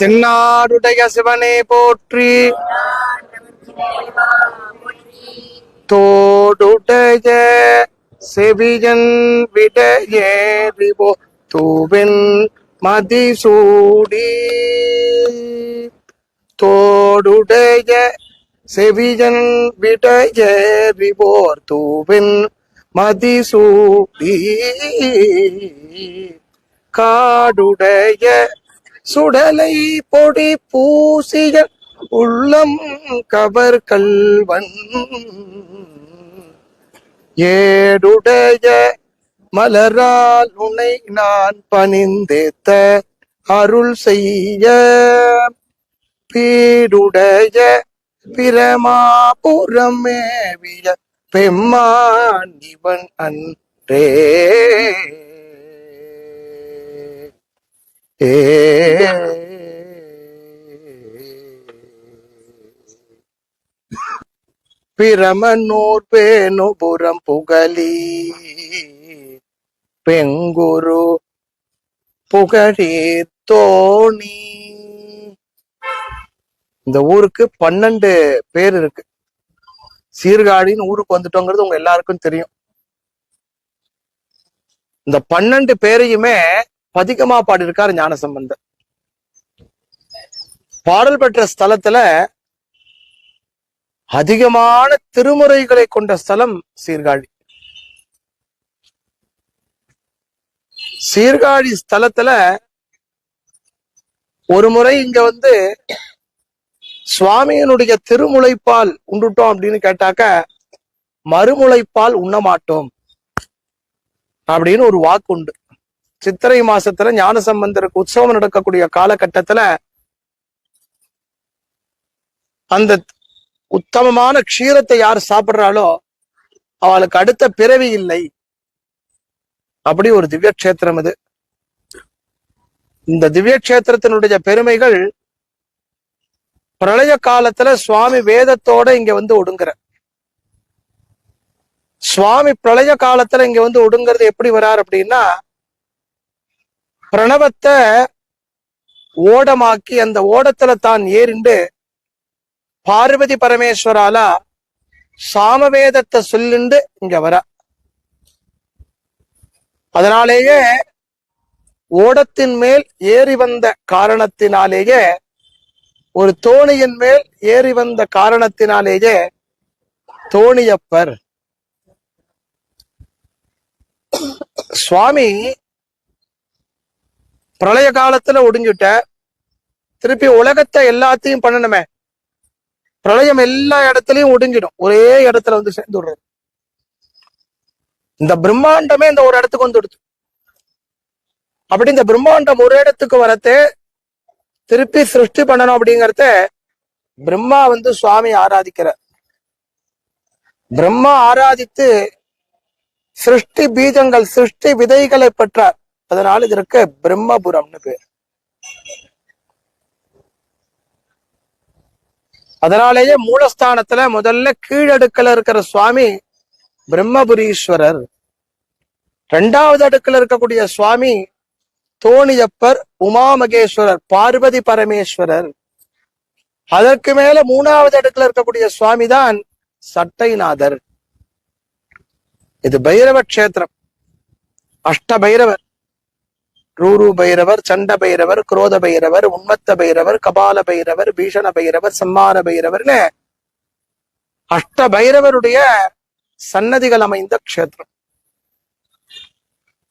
தென்னாடுடைய சிவனே போற்றி. தோடுடைய செவியன் விடையேறிவோ தூவின் மதிசூடி. தோடுடைய செவியன் விடையேறிவோர் தூவின் மதிசூடி. காடுடைய சுடலை பொடி பூசிய உள்ளம் கவர் கல்வன். ஏடுடைய மலரால் உனை நான் பணிந்தேத்த அருள் செய்ய. பீடுடைய பிரமாபுரமேவிய பெம்மான் இவன் அன்றே. ஏ. பிரமனூர் பேணுபுரம் புகழி. பெங்குரு புகழீர் தோணி. இந்த ஊருக்கு பன்னெண்டு பேர் இருக்கு. சீர்காழின்னு ஊருக்கு வந்துட்டோங்கிறது உங்க எல்லாருக்கும் தெரியும். இந்த பன்னெண்டு பேரையுமே பதிகமா பாடியிருக்காரு ஞானசம்பந்தர். பாடல் பெற்ற ஸ்தலத்துல அதிகமான திருமுறைகளை கொண்ட ஸ்தலம் சீர்காழி. சீர்காழி ஸ்தலத்துல ஒரு முறை இங்க வந்து சுவாமியினுடைய திருமுலைப்பால் உண்டுட்டோம் அப்படின்னு கேட்டாக்க மறுமுலைப்பால் உண்ண மாட்டோம் அப்படின்னு ஒரு வாக்கு உண்டு சித்திரை மாசத்துல ஞானசம்பந்தருக்கு உற்சவம் நடக்கக்கூடிய காலகட்டத்துல அந்த உத்தமமான க்ஷீரத்தை யார் சாப்பிடுறாளோ அவளுக்கு அடுத்த பிறவி இல்லை. அப்படி ஒரு திவ்ய கஷேத்திரம் இந்த திவ்ய கஷேத்திரத்தினுடைய பெருமைகள் பிரளய காலத்துல சுவாமி வேதத்தோட இங்க வந்து ஒடுங்குற. சுவாமி பிரளய காலத்துல இங்க வந்து ஒடுங்கிறது எப்படி வரார் அப்படின்னா பிரணவத்தை ஓடமாக்கி அந்த ஓடத்துல தான் ஏறிண்டு பார்வதி பரமேஸ்வரால சாமவேதத்தை சொல்லிண்டு இங்க வர. அதனாலேயே ஓடத்தின் மேல் ஏறி வந்த காரணத்தினாலேயே ஒரு தோணியின் மேல் ஏறி வந்த காரணத்தினாலேயே தோணியப்பர். சுவாமி பிரளய காலத்துல ஒடிஞ்சுட்ட. திருப்பி உலகத்தை எல்லாத்தையும் பண்ணணுமே. பிரளயம் எல்லா இடத்துலயும் ஒடுங்கிடும் ஒரே இடத்துல வந்து சேர்ந்து விடுறது இந்த பிரம்மாண்டமே இந்த ஒரு இடத்துக்கு வந்துடுது. அப்படி இந்த பிரம்மாண்டம் ஒரு இடத்துக்கு வரத்தே திருப்பி சிருஷ்டி பண்ணணும் அப்படிங்கறத பிரம்மா வந்து சுவாமி ஆராதிக்கிறார். பிரம்மா ஆராதித்து சிருஷ்டி பீஜங்கள் சிருஷ்டி விதைகளை பெற்றார். அதனால இதற்கு பிரம்மபுரம்னு பேர். அதனாலேயே மூலஸ்தானத்துல முதல்ல கீழடுக்கல இருக்கிற சுவாமி பிரம்மபுரீஸ்வரர். ரெண்டாவது அடுக்கல இருக்கக்கூடிய சுவாமி தோணியப்பர் உமாமகேஸ்வரர் பார்வதி பரமேஸ்வரர். அதற்கு மேல மூணாவது அடுக்கில் இருக்கக்கூடிய சுவாமி தான் சட்டைநாதர். இது பைரவ கஷேத்திரம். அஷ்ட பைரவர். ரூரு பைரவர் சண்ட பைரவர் குரோத பைரவர் உன்மத்த பைரவர் கபால பைரவர் பீஷண பைரவர் சம்மான பைரவர்னு அஷ்ட பைரவருடைய சன்னதிகள் அமைந்த க்ஷேத்திரம்.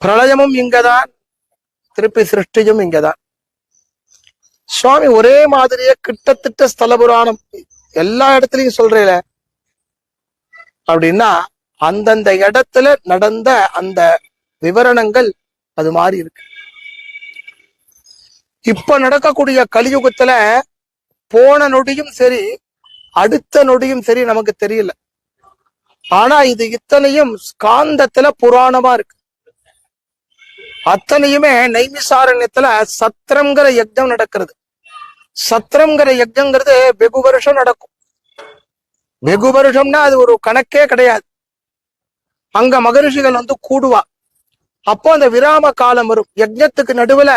பிரளயமும் இங்கதான் திருப்பி சிருஷ்டியும் இங்கதான். சுவாமி ஒரே மாதிரியே கிட்டத்தட்ட ஸ்தல புராணம். எல்லா இடத்துலயும் சொல்றேல. அப்படின்னா அந்தந்த இடத்துல நடந்த அந்த விவரணங்கள் அது மாதிரி இருக்கு. இப்ப நடக்கக்கூடிய கலியுகத்துல போன நொடியும் சரி அடுத்த நொடியும் சரி நமக்கு தெரியல. ஆனா இது இத்தனையும் காந்தத்துல புராணமா இருக்கு. அத்தனையுமே நைமிசாரண்யத்துல சத்திரம்ங்கிற யஜ்ஞம் நடக்கிறது. சத்திரம்ங்கிற யஜ்ஞங்கிறது வெகு வருஷம் நடக்கும். வெகு வருஷம்னா அது ஒரு கணக்கே கிடையாது. அங்க மகரிஷிகள் வந்து கூடுவா. அப்போ அந்த விராம காலம் வரும். யஜ்ஞத்துக்கு நடுவுல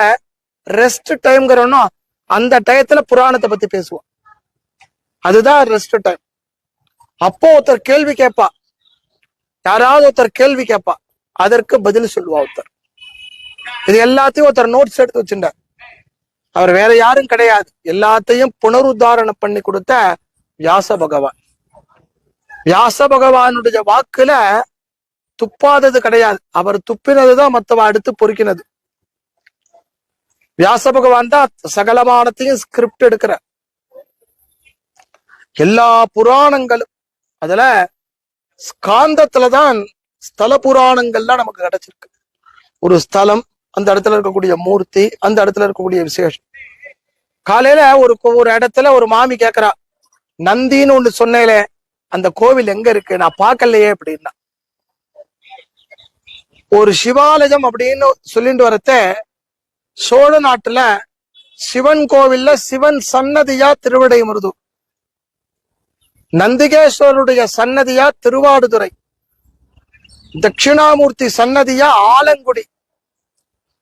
ரெஸ்ட் டைம்ங்கிறோன்னா அந்த டயத்துல புராணத்தை பத்தி பேசுவோம். அதுதான் ரெஸ்ட் டைம் அப்போ ஒருத்தர் கேள்வி கேட்பா. யாராவது ஒருத்தர் கேள்வி கேட்பா. அதற்கு பதில் சொல்லுவா ஒருத்தர். இது எல்லாத்தையும் ஒருத்தர் நோட்ஸ் எடுத்து வச்சுட்டார் அவர் வேற யாரும் கிடையாது. எல்லாத்தையும் புனருத்தாரணம் பண்ணி கொடுத்த வியாச பகவான். வியாச பகவானுடைய வாக்குல துப்பாதது கிடையாது. அவர் துப்பினதுதான் மத்தவ அடுத்து பொறுக்கினது. வியாச பகவான் தான் சகலமானத்தையும் ஸ்கிரிப்ட் எடுக்கிற. எல்லா புராணங்களும் அதுல ஸ்காந்தத்துலதான் ஸ்தல புராணங்கள்லாம் நமக்கு கிடைச்சிருக்கு. ஒரு ஸ்தலம் அந்த இடத்துல இருக்கக்கூடிய மூர்த்தி அந்த இடத்துல இருக்கக்கூடிய விசேஷம். காலையில ஒரு ஒரு இடத்துல ஒரு மாமி கேக்குறா நந்தின்னு ஒண்ணு சொன்னேலே அந்த கோவில் எங்க இருக்கு? நான் பார்க்கலையே அப்படின்னா. ஒரு சிவாலயம் அப்படின்னு சொல்லிட்டு வரத்த சோழ நாட்டுல சிவன் கோவில்ல சிவன் சன்னதியா திருவிடைமுருது நந்திகேஸ்வருடைய சன்னதியா திருவாடுதுறை. தட்சிணாமூர்த்தி சன்னதியா ஆலங்குடி.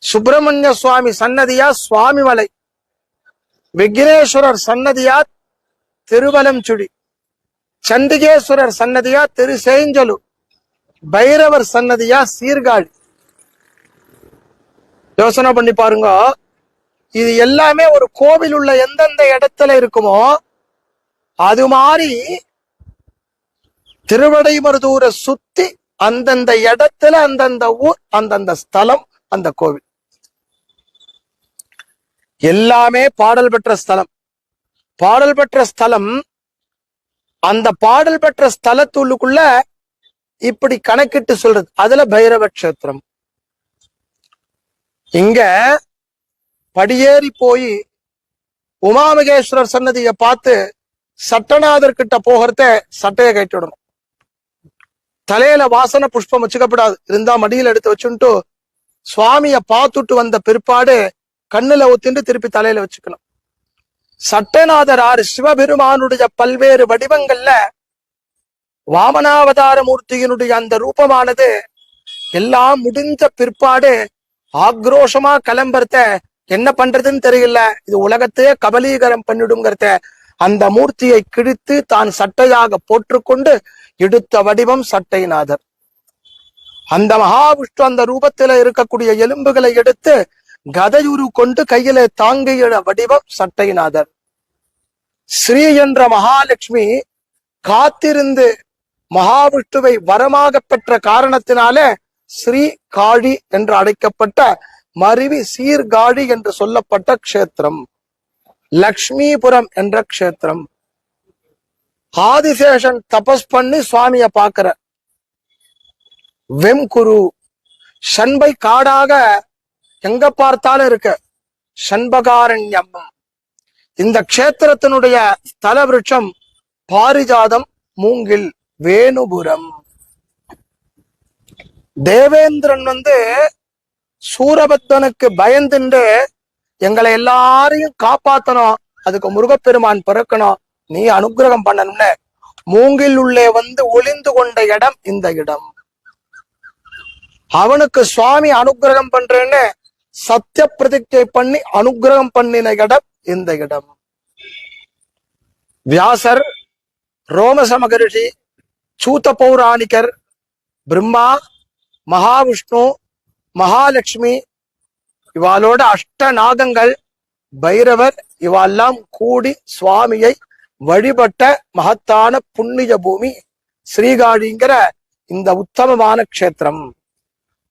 சுப்பிரமணிய சுவாமி சன்னதியா சுவாமிமலை. விக்னேஸ்வரர் சன்னதியா திருவலம்சுடி சண்டிகேஸ்வரர் சன்னதியா திருசேஞ்சலு. பைரவர் சன்னதியா சீர்காழி. யோசனை பண்ணி பாருங்க. இது எல்லாமே ஒரு கோவில் உள்ள எந்தெந்த இடத்துல இருக்குமோ அது மாதிரி திருவடைமருதூரை சுத்தி அந்தந்த இடத்துல அந்தந்த ஊர் அந்தந்த ஸ்தலம் அந்த கோவில். எல்லாமே பாடல் பெற்ற ஸ்தலம். பாடல் பெற்ற ஸ்தலம் அந்த பாடல் பெற்ற ஸ்தலத்துள்ளுக்குள்ள இப்படி கணக்கிட்டு சொல்றது. அதுல பைரவ கஷேத்திரம். இங்க படியேறி போய் உமாமகேஸ்வரர் சன்னதியை பார்த்து சட்டநாதர் கிட்ட போகிறத சட்டையை கட்டிடணும் தலையில வாசன புஷ்பம் வச்சுக்கப்படாது. இருந்தா மடியில் எடுத்து வச்சுட்டு சுவாமிய பார்த்துட்டு வந்த பிற்பாடு கண்ணுல ஒத்திண்டு திருப்பி தலையில வச்சுக்கணும். சட்டநாதர் ஆறு சிவபெருமானுடைய பல்வேறு வடிவங்கள்ல வாமனாவதார மூர்த்தியினுடைய அந்த ரூபமானது எல்லாம் முடிஞ்ச பிற்பாடு ஆக்ரோஷமா கிளம்புறத என்ன பண்றதுன்னு தெரியல. இது உலகத்தையே கபலீகரம் பண்ணிடுங்கிறத அந்த மூர்த்தியை கிழித்து தான் சட்டையாக போற்றுக்கொண்டு எடுத்த வடிவம் சட்டைநாதர் அந்த மகாவிஷ்ணு அந்த ரூபத்தில இருக்கக்கூடிய எலும்புகளை எடுத்து கதையுரு கொண்டு கையில தாங்கிய வடிவம் சட்டைநாதர் ஸ்ரீ என்ற மகாலட்சுமி காத்திருந்து மகாவிஷ்ணுவை வரமாக பெற்ற காரணத்தினாலே ஸ்ரீ காழி என்று அழைக்கப்பட்ட மருவி சீர்காழி என்று சொல்லப்பட்ட க்ஷேத்திரம். லக்ஷ்மிபுரம் என்ற க்ஷேத்திரம். ஆதிசேஷன் தபஸ் பண்ணி சுவாமிய பாக்குற வெம்குரு சண்பை காடாக எங்க பார்த்தாலும் இருக்கு. சண்பகாரண்யம். இந்த க்ஷேத்திரத்தினுடைய ஸ்தல விருட்சம் பாரிஜாதம் மூங்கில் வேணுபுரம். தேவேந்திரன் வந்து சூரபத்மனுக்கு பயந்துண்டு எங்களை எல்லாரையும் காப்பாத்தணும் அதுக்கு முருகப்பெருமான் பிறக்கணும் நீ அனுகிரகம் பண்ணணும்னு மூங்கில் உள்ளே வந்து ஒளிந்து கொண்ட இடம் இந்த இடம். அவனுக்கு சுவாமி அனுகிரகம் பண்றேன்னு சத்திய பிரதிஜை பண்ணி அனுகிரகம் பண்ணின இடம் இந்த இடம். வியாசர் ரோமச மகரிஷி சூத்த பௌராணிகர் பிரம்மா மகாவிஷ்ணு மகாலட்சுமி இவாளோட அஷ்டநாகங்கள் பைரவர் இவெல்லாம் கூடி சுவாமியை வழிபட்ட மகத்தான புண்ணிய பூமி ஸ்ரீகாழிங்கிற இந்த உத்தமமான க்ஷேத்திரம்.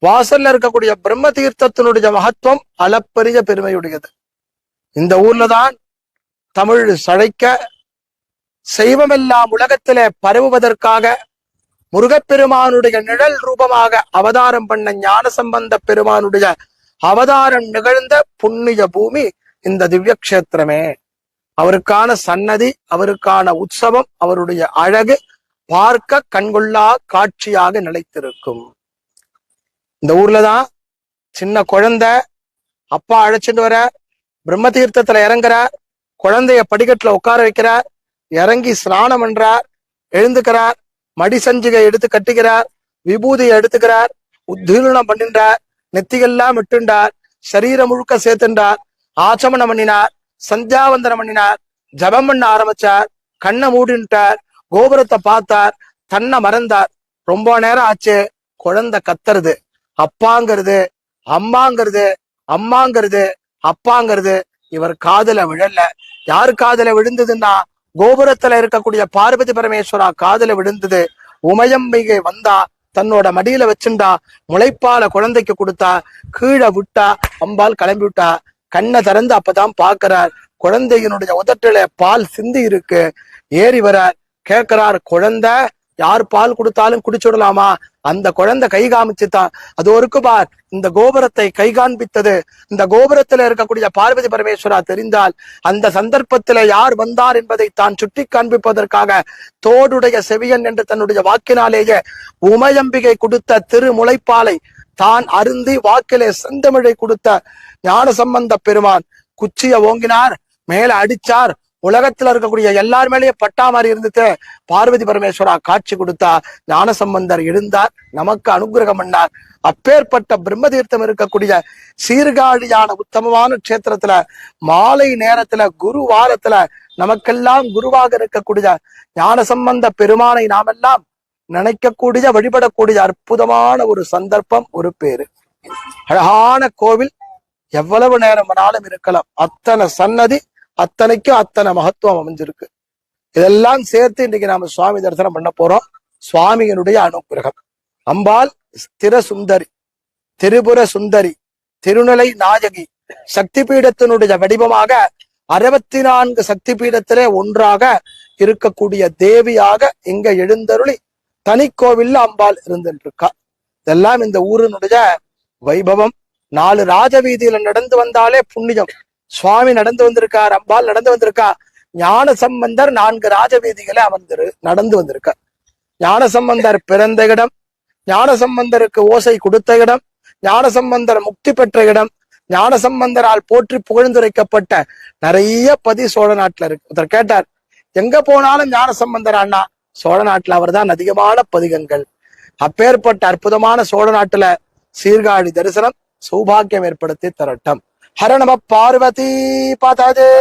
வாசல்ல இருக்கக்கூடிய பிரம்ம தீர்த்தத்தினுடைய மகத்துவம் அளப்பரிய பெருமையுடையது. இந்த ஊர்ல தான் தமிழ் சழைக்க செய்வமெல்லாம் உலகத்திலே பரவுவதற்காக முருகப்பெருமானுடைய நிழல் ரூபமாக அவதாரம் பண்ண ஞான சம்பந்த பெருமானுடைய அவதாரம் நிகழ்ந்த புண்ணிய பூமி இந்த திவ்ய கஷேத்திரமே அவருக்கான சன்னதி அவருக்கான உற்சவம் அவருடைய அழகு பார்க்க கண்கொள்ளா காட்சியாக நிலைத்திருக்கும். இந்த ஊர்ல தான் சின்ன குழந்தை அப்பா அழைச்சிட்டு வர பிரம்ம தீர்த்தத்துல இறங்குறார் குழந்தைய படிக்கட்டுல உட்கார வைக்கிறார் இறங்கி ஸ்நானம் பண்றார் எழுந்துக்கிறார். மடி சஞ்சிகை எடுத்து கட்டுகிறார் விபூதியை எடுத்துக்கிறார் உத்தீர்ணம் பண்ணின்றார் நெத்திகள்லாம் விட்டுண்டார் சரீரம் முழுக்க சேர்த்துண்டார் ஆச்சமனம் பண்ணினார் சந்தியாவந்தனம் பண்ணினார் ஜபம் பண்ண ஆரம்பிச்சார் கண்ணை மூடின்ட்டார் கோபுரத்தை பார்த்தார் தன்னை மறந்தார். ரொம்ப நேரம் ஆச்சு குழந்தை கத்துறது. அப்பாங்கிறது அம்மாங்கிறது அம்மாங்கிறது அப்பாங்கிறது இவர் காதுல விழல. யாரு காதுல விழுந்ததுன்னா கோபுரத்துல இருக்கக்கூடிய பார்வதி பரமேஸ்வரா காதல விழுந்தது. உமையம்பிகை வந்தா தன்னோட மடியில வச்சுண்டா முளைப்பால குழந்தைக்கு கொடுத்தா கீழே விட்டா அம்பால் கிளம்பி விட்டா கண்ணை திறந்து அப்பதான் பாக்குறார் குழந்தையினுடைய உதட்டுல பால் சிந்தி இருக்கு. ஏறி வரார். கேட்கிறார் குழந்தை யார் பால் கொடுத்தாலும் குடிச்சுடலாமா? அந்த குழந்தை கை காமிச்சுதான். அது ஒருக்கு பார் இந்த கோபுரத்தை கை காண்பித்தது. இந்த கோபுரத்துல இருக்கக்கூடிய பார்வதி பரமேஸ்வரா தெரிந்தால் அந்த சந்தர்ப்பத்துல யார் வந்தார் என்பதை தான் சுட்டி காண்பிப்பதற்காக தோடுடைய செவியன் என்று தன்னுடைய வாக்கினாலேயே உமையம்பிகை கொடுத்த திருமுலைப்பாலை தான் அருந்தி வாக்கிலே செந்தமிழை கொடுத்த ஞான சம்பந்த பெருமான். குச்சிய ஓங்கினார் மேல அடிச்சார் உலகத்துல இருக்கக்கூடிய எல்லார் மேலேயும் பட்டா மாதிரி இருந்துட்டு பார்வதி பரமேஸ்வரா காட்சி கொடுத்தா ஞானசம்பந்தர் எழுந்தார் நமக்கு அனுகிரகம் பண்ணார். அப்பேற்பட்ட பிரம்ம தீர்த்தம் இருக்கக்கூடிய சீர்காழியான உத்தமமான க்ஷேத்திரத்துல மாலை நேரத்துல குரு வாரத்துல நமக்கெல்லாம் குருவாக இருக்கக்கூடிய ஞானசம்பந்த பெருமானை நாமெல்லாம் நினைக்கக்கூடிய வழிபடக்கூடிய அற்புதமான ஒரு சந்தர்ப்பம் ஒரு பேரு. அழகான கோவில். எவ்வளவு நேரம் வேணாலும் இருக்கலாம். அத்தனை சன்னதி அத்தனைக்கும் அத்தனை மகத்துவம் அமைஞ்சிருக்கு. இதெல்லாம் சேர்த்து இன்னைக்கு நாம சுவாமி தரிசனம் பண்ண போறோம். சுவாமியினுடைய அனுகிரகம் அம்பாள் ஸ்திர சுந்தரி திரிபுர சுந்தரி திருநிலை நாயகி சக்தி பீடத்தினுடைய வடிவமாக அறுபத்தி நான்கு சக்தி பீடத்திலே ஒன்றாக இருக்கக்கூடிய தேவியாக இங்க எழுந்தருளி தனி கோவில்ல அம்பாள் இருந்துருக்கா இதெல்லாம் இந்த ஊரினுடைய வைபவம். நாலு ராஜவீதியில நடந்து வந்தாலே புண்ணியம். சுவாமி நடந்து வந்திருக்கார் அம்பாள் நடந்து வந்திருக்கா? ஞான சம்பந்தர் நான்கு ராஜவீதிகளை அமர்ந்திரு நடந்து வந்திருக்கார். ஞான சம்பந்தர் பிறந்த இடம் ஞான சம்பந்தருக்கு ஓசை கொடுத்த இடம் ஞான சம்பந்தர் முக்தி பெற்ற இடம் ஞான சம்பந்தரால் போற்றி புகழ்ந்துரைக்கப்பட்ட நிறைய பதி சோழ நாட்டுல இருக்கு. ஒருத்தர் கேட்டார் எங்க போனாலும் ஞான சம்பந்தர் அண்ணா? சோழ நாட்டுல அவர்தான் அதிகமான பதிகங்கள். அப்பேற்பட்ட அற்புதமான சோழ நாட்டுல சீர்காழி தரிசனம் சௌபாக்கியம் ஏற்படுத்தி தரட்டும். ஹர நம பார்வதி பததே.